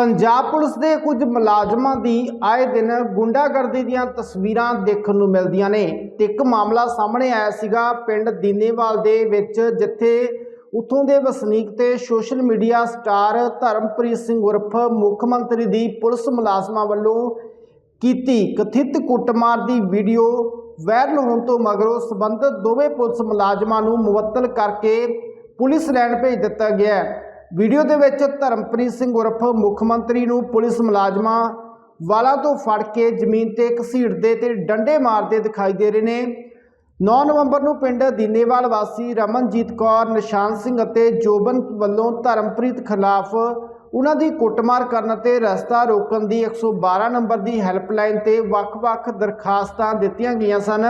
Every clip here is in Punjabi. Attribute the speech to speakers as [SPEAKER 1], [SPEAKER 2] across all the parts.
[SPEAKER 1] ਪੰਜਾਬ ਪੁਲਿਸ ਦੇ ਕੁਝ ਮੁਲਾਜ਼ਮਾਂ ਦੀ ਆਏ ਦਿਨ ਗੁੰਡਾਗਰਦੀ ਦੀਆਂ ਤਸਵੀਰਾਂ ਦੇਖਣ ਨੂੰ ਮਿਲਦੀਆਂ ਨੇ। ਤੇ ਇੱਕ ਮਾਮਲਾ ਸਾਹਮਣੇ ਆਇਆ ਸੀਗਾ ਪਿੰਡ ਦੀਨੇਵਾਲ ਦੇ ਵਿੱਚ, ਜਿੱਥੇ ਉੱਥੋਂ ਦੇ ਵਸਨੀਕ ਤੇ social media star Dharampreet Singh ਉਰਫ ਮੁੱਖ ਮੰਤਰੀ ਦੀ ਪੁਲਿਸ ਮੁਲਾਜ਼ਮਾਂ ਵੱਲੋਂ ਕੀਤੀ ਕਥਿਤ ਕੁੱਟਮਾਰ ਦੀ ਵੀਡੀਓ ਵਾਇਰਲ ਹੋਣ ਤੋਂ ਮਗਰੋਂ ਸਬੰਧਤ ਦੋਵੇਂ ਪੁਲਿਸ ਮੁਲਾਜ਼ਮਾਂ ਨੂੰ ਮੁਅੱਤਲ ਕਰਕੇ ਪੁਲਿਸ ਲੈਣ ਭੇਜ ਦਿੱਤਾ ਗਿਆ। ਹੈ ਵੀਡੀਓ ਦੇ ਵਿੱਚ ਧਰਮਪ੍ਰੀਤ ਸਿੰਘ ਉਰਫ ਮੁੱਖ ਮੰਤਰੀ ਨੂੰ ਪੁਲਿਸ ਮੁਲਾਜ਼ਮਾਂ ਵਾਲਾ ਤੋਂ ਫੜ ਕੇ ਜ਼ਮੀਨ ਤੇ ਘਸੀੜਦੇ ਤੇ ਡੰਡੇ ਮਾਰਦੇ ਦਿਖਾਈ ਦੇ ਰਹੇ ਨੇ। 9 ਨਵੰਬਰ ਨੂੰ ਪਿੰਡ ਦੀਨੇਵਾਲ ਵਾਸੀ ਰਮਨਜੀਤ ਕੌਰ, ਨਿਸ਼ਾਨ ਸਿੰਘ ਅਤੇ ਜੋਬਨ ਵੱਲੋਂ ਧਰਮਪ੍ਰੀਤ ਖਿਲਾਫ ਉਹਨਾਂ ਦੀ ਕੁੱਟਮਾਰ ਕਰਨ ਤੇ ਰਸਤਾ ਰੋਕਣ ਦੀ 112 ਨੰਬਰ ਦੀ ਹੈਲਪਲਾਈਨ ਤੇ ਵੱਖ-ਵੱਖ ਦਰਖਾਸਤਾਂ ਦਿੱਤੀਆਂ ਗਈਆਂ ਸਨ।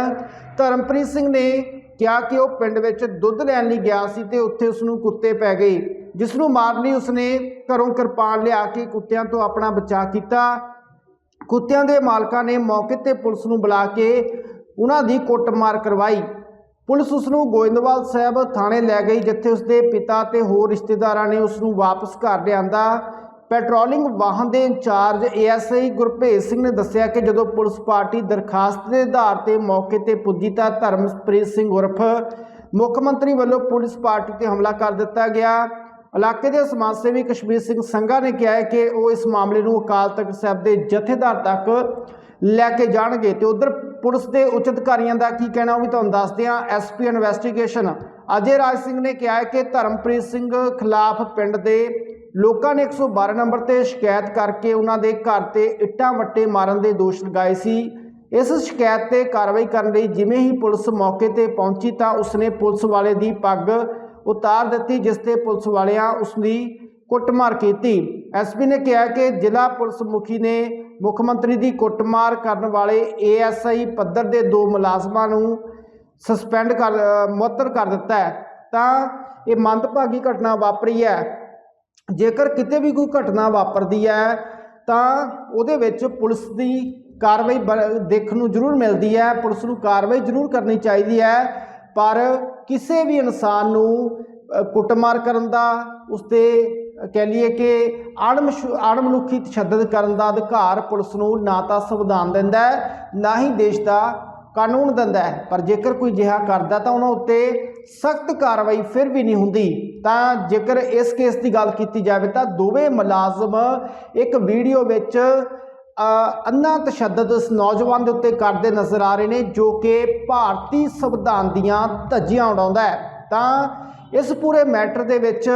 [SPEAKER 1] ਧਰਮਪ੍ਰੀਤ ਸਿੰਘ ਨੇ ਕਿਹਾ ਕਿ ਉਹ ਪਿੰਡ ਵਿੱਚ ਦੁੱਧ ਲੈਣ ਲਈ ਗਿਆ ਸੀ ਤੇ ਉੱਥੇ ਉਸ ਨੂੰ ਕੁੱਤੇ ਪੈ ਗਏ। ਜਿਸ ਨੂੰ ਮਾਰਨ ਲਈ ਉਸਨੇ ਘਰੋਂ ਕਿਰਪਾਨ ਲਿਆ ਕੇ ਕੁੱਤਿਆਂ ਤੋਂ ਆਪਣਾ ਬਚਾਅ ਕੀਤਾ। ਕੁੱਤਿਆਂ ਦੇ ਮਾਲਕਾਂ ਨੇ ਮੌਕੇ ਤੇ ਪੁਲਿਸ ਨੂੰ ਬੁਲਾ ਕੇ ਉਹਨਾਂ ਦੀ ਕੁੱਟਮਾਰ ਕਰਵਾਈ। ਪੁਲਿਸ ਉਸ ਨੂੰ ਗੋਇੰਦਵਾਲ ਸਾਹਿਬ ਥਾਣੇ ਲੈ ਗਈ, ਜਿੱਥੇ ਉਸਦੇ ਪਿਤਾ ਤੇ ਹੋਰ ਰਿਸ਼ਤੇਦਾਰਾਂ ਨੇ ਉਸ ਨੂੰ ਵਾਪਸ ਘਰ ਲਿਆਂਦਾ। ਪੈਟਰੋਲਿੰਗ ਵਾਹਨ ਦੇ ਇੰਚਾਰਜ ਏਐਸਆਈ ਗੁਰਭੇਜ ਸਿੰਘ ਨੇ ਦੱਸਿਆ ਕਿ ਜਦੋਂ ਪੁਲਿਸ ਪਾਰਟੀ ਦਰਖਾਸਤ ਦੇ ਆਧਾਰ ਤੇ ਮੌਕੇ ਤੇ ਪੁੱਜੀ ਤਾਂ ਧਰਮਪ੍ਰੀਤ ਸਿੰਘ ਉਰਫ ਮੁੱਖ ਮੰਤਰੀ ਵੱਲੋਂ ਪੁਲਿਸ ਪਾਰਟੀ ਤੇ ਹਮਲਾ ਕਰ ਦਿੱਤਾ ਗਿਆ। ਇਲਾਕੇ ਦੇ ਸਮਾਜ ਸੇਵੀ ਕਸ਼ਮੀਰ ਸਿੰਘ ਸੰਘਾ ਨੇ ਕਿਹਾ ਹੈ ਕਿ ਉਹ ਇਸ ਮਾਮਲੇ ਨੂੰ ਅਕਾਲ ਤਖਤ ਸਾਹਿਬ ਦੇ ਜਥੇਦਾਰ ਤੱਕ ਲੈ ਕੇ ਜਾਣਗੇ ਤੇ ਉਧਰ ਪੁਲਿਸ ਦੇ ਉੱਚ ਅਧਿਕਾਰੀਆਂ ਦਾ ਕੀ ਕਹਿਣਾ ਉਹ ਵੀ ਤੁਹਾਨੂੰ ਦੱਸਦੇ ਹਾਂ। SP investigation. ਅਜੇ ਰਾਜ ਸਿੰਘ ਨੇ ਕਿਹਾ ਹੈ ਕਿ ਧਰਮਪ੍ਰੀਤ ਸਿੰਘ ਖਿਲਾਫ ਪਿੰਡ ਦੇ ਲੋਕਾਂ ਨੇ 112 ਨੰਬਰ ਤੇ ਸ਼ਿਕਾਇਤ ਕਰਕੇ ਉਹਨਾਂ ਦੇ ਘਰ ਤੇ ਇੱਟਾਂ ਵੱਟੇ ਮਾਰਨ ਦੇ ਦੋਸ਼ ਲਗਾਏ ਸੀ। ਇਸ ਸ਼ਿਕਾਇਤ ਤੇ ਕਾਰਵਾਈ ਕਰਨ ਲਈ ਜਿਵੇਂ ਹੀ ਪੁਲਿਸ ਮੌਕੇ ਤੇ ਪਹੁੰਚੀ ਤਾਂ ਉਸਨੇ ਪੁਲਿਸ ਵਾਲੇ ਦੀ ਪੱਗ ਉਤਾਰ ਦਿੱਤੀ, ਜਿਸ ਤੇ ਪੁਲਿਸ ਵਾਲਿਆਂ ਉਸ ਦੀ ਕੁੱਟਮਾਰ ਕੀਤੀ। ਐਸਪੀ ਨੇ ਕਿਹਾ ਕਿ ਜ਼ਿਲ੍ਹਾ ਪੁਲਿਸ ਮੁਖੀ ਨੇ ਮੁੱਖ ਮੰਤਰੀ ਦੀ ਕੁੱਟਮਾਰ ਕਰਨ ਵਾਲੇ ਏਐਸਆਈ ਪੱਧਰ ਦੇ ਦੋ ਮੁਲਾਜ਼ਮਾਂ ਨੂੰ ਸਸਪੈਂਡ ਕਰ ਮੁਅੱਤਲ ਕਰ ਦਿੱਤਾ ਹੈ। ਤਾਂ ਇਹ ਮੰਦਭਾਗੀ ਘਟਨਾ ਵਾਪਰੀ ਹੈ। ਜੇਕਰ ਕਿਤੇ ਵੀ ਕੋਈ ਘਟਨਾ ਵਾਪਰਦੀ ਹੈ, ਤਾਂ ਉਹਦੇ ਵਿੱਚ ਪੁਲਿਸ ਦੀ ਕਾਰਵਾਈ ਬ- ਦੇਖਣ ਨੂੰ ਜ਼ਰੂਰ ਮਿਲਦੀ ਹੈ। ਪੁਲਿਸ ਨੂੰ ਕਾਰਵਾਈ ਜ਼ਰੂਰ ਕਰਨੀ ਚਾਹੀਦੀ ਹੈ। ਪਰ ਕਿਸੇ ਵੀ ਇਨਸਾਨ ਨੂੰ ਕੁੱਟਮਾਰ ਕਰਨ ਦਾ ਉਸ 'ਤੇ ਕਹਿ ਲਈਏ ਕਿ ਅਣਮ ਅਣਮਨੁੱਖੀ ਤਸ਼ੱਦਦ ਕਰਨ ਦਾ ਅਧਿਕਾਰ ਪੁਲਿਸ ਨੂੰ ਨਾ ਤਾਂ ਸੰਵਿਧਾਨ ਦਿੰਦਾ ਹੈ, ਨਾ ਹੀ ਦੇਸ਼ ਦਾ ਕਾਨੂੰਨ ਦਿੰਦਾ ਹੈ। ਪਰ ਜੇਕਰ ਕੋਈ ਜਿਹਾ ਕਰਦਾ ਤਾਂ ਉਹਨਾਂ ਉੱਤੇ ਸਖਤ ਕਾਰਵਾਈ ਫਿਰ ਵੀ ਨਹੀਂ ਹੁੰਦੀ। ਤਾਂ ਜੇਕਰ ਇਸ ਕੇਸ ਦੀ ਗੱਲ ਕੀਤੀ ਜਾਵੇ ਤਾਂ ਦੋਵੇਂ ਮੁਲਾਜ਼ਮ ਇੱਕ ਵੀਡੀਓ ਵਿੱਚ ਅੰਨਾ ਤਸ਼ੱਦਦ ਇਸ ਨੌਜਵਾਨ ਦੇ ਉੱਤੇ ਕਰਦੇ ਨਜ਼ਰ ਆ ਰਹੇ ਨੇ ਜੋ ਕਿ ਭਾਰਤੀ ਸੰਵਿਧਾਨ ਦੀਆਂ ਧੱਜੀਆਂ ਉਡਾਉਂਦਾ ਹੈ। ਤਾਂ ਇਸ ਪੂਰੇ ਮੈਟਰ ਦੇ ਵਿੱਚ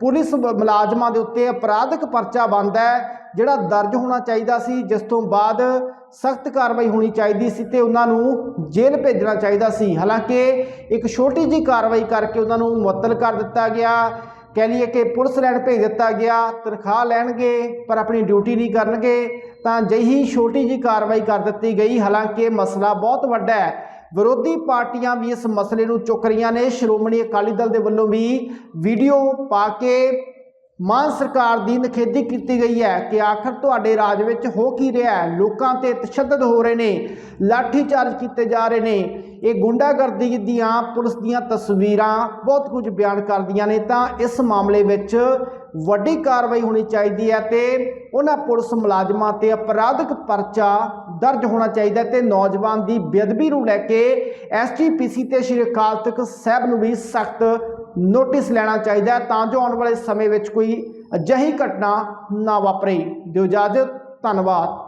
[SPEAKER 1] ਪੁਲਿਸ ਮੁਲਾਜ਼ਮਾਂ ਦੇ ਉੱਤੇ ਅਪਰਾਧਿਕ ਪਰਚਾ ਬਣਦਾ ਹੈ, ਜਿਹੜਾ ਦਰਜ ਹੋਣਾ ਚਾਹੀਦਾ ਸੀ, ਜਿਸ ਤੋਂ ਬਾਅਦ ਸਖਤ ਕਾਰਵਾਈ ਹੋਣੀ ਚਾਹੀਦੀ ਸੀ ਤੇ ਉਹਨਾਂ ਨੂੰ ਜੇਲ੍ਹ ਭੇਜਣਾ ਚਾਹੀਦਾ ਸੀ। ਹਾਲਾਂਕਿ ਇੱਕ ਛੋਟੀ ਜੀ ਕਾਰਵਾਈ ਕਰਕੇ ਉਹਨਾਂ ਨੂੰ ਮੁਅੱਤਲ ਕਰ ਦਿੱਤਾ ਗਿਆ। ਕਹਿ ਲਈਏ ਕਿ ਪੁਲਿਸ ਲੈਣ ਭੇਜ ਦਿੱਤਾ ਗਿਆ, ਤਨਖਾਹ ਲੈਣਗੇ, ਪਰ ਆਪਣੀ ਡਿਊਟੀ ਨਹੀਂ ਕਰਨਗੇ, ਤਾਂ ਜਹੀ ਛੋਟੀ ਜੀ ਕਾਰਵਾਈ ਕਰ ਦਿੱਤੀ ਗਈ। ਹਾਲਾਂਕਿ ਮਸਲਾ ਬਹੁਤ ਵੱਡਾ ਹੈ। ਵਿਰੋਧੀ ਪਾਰਟੀਆਂ ਵੀ ਇਸ ਮਸਲੇ ਨੂੰ ਚੁੱਕ ਰਹੀਆਂ ਨੇ। ਸ਼੍ਰੋਮਣੀ ਅਕਾਲੀ ਦਲ ਦੇ ਵੱਲੋਂ ਵੀ ਵੀਡੀਓ ਪਾ ਕੇ ਮਾਨ ਸਰਕਾਰ ਦੀ ਨਿਖੇਧੀ ਕੀਤੀ ਗਈ ਹੈ ਕਿ ਆਖਰ ਤੁਹਾਡੇ ਰਾਜ ਵਿੱਚ ਹੋ ਕੀ ਰਿਹਾ ਹੈ? ਲੋਕਾਂ ਤੇ ਤਸ਼ੱਦਦ ਹੋ ਰਹੇ ਨੇ, ਲਾਠੀਚਾਰਜ ਕੀਤੇ ਜਾ ਰਹੇ ਨੇ। ਇਹ ਗੁੰਡਾਗਰਦੀ ਦੀਆਂ ਪੁਲਿਸ ਦੀਆਂ ਤਸਵੀਰਾਂ ਬਹੁਤ ਕੁਝ ਬਿਆਨ ਕਰਦੀਆਂ ਨੇ। ਤਾਂ ਇਸ ਮਾਮਲੇ ਵਿੱਚ ਵੱਡੀ ਕਾਰਵਾਈ ਹੋਣੀ ਚਾਹੀਦੀ ਹੈ ਤੇ ਉਹਨਾਂ ਪੁਲਿਸ ਮੁਲਾਜ਼ਮਾਂ ਤੇ ਅਪਰਾਧਿਕ ਪਰਚਾ ਦਰਜ ਹੋਣਾ ਚਾਹੀਦਾ ਹੈ ਤੇ ਨੌਜਵਾਨ ਦੀ ਬੇਅਦਬੀ ਨੂੰ ਲੈ ਕੇ ਐਸਜੀਪੀਸੀ ਤੇ ਸ਼੍ਰੀ ਅਕਾਲ ਤਖਤ ਸਾਹਿਬ ਨੂੰ ਵੀ ਸਖਤ ਨੋਟਿਸ ਲੈਣਾ ਚਾਹੀਦਾ ਤਾਂ ਜੋ ਆਉਣ ਵਾਲੇ ਸਮੇਂ ਵਿੱਚ ਕੋਈ ਅਜਿਹੀ ਘਟਨਾ ਨਾ ਵਾਪਰੇ। ਦਿਓ ਇਜਾਜ਼ਤ, ਧੰਨਵਾਦ।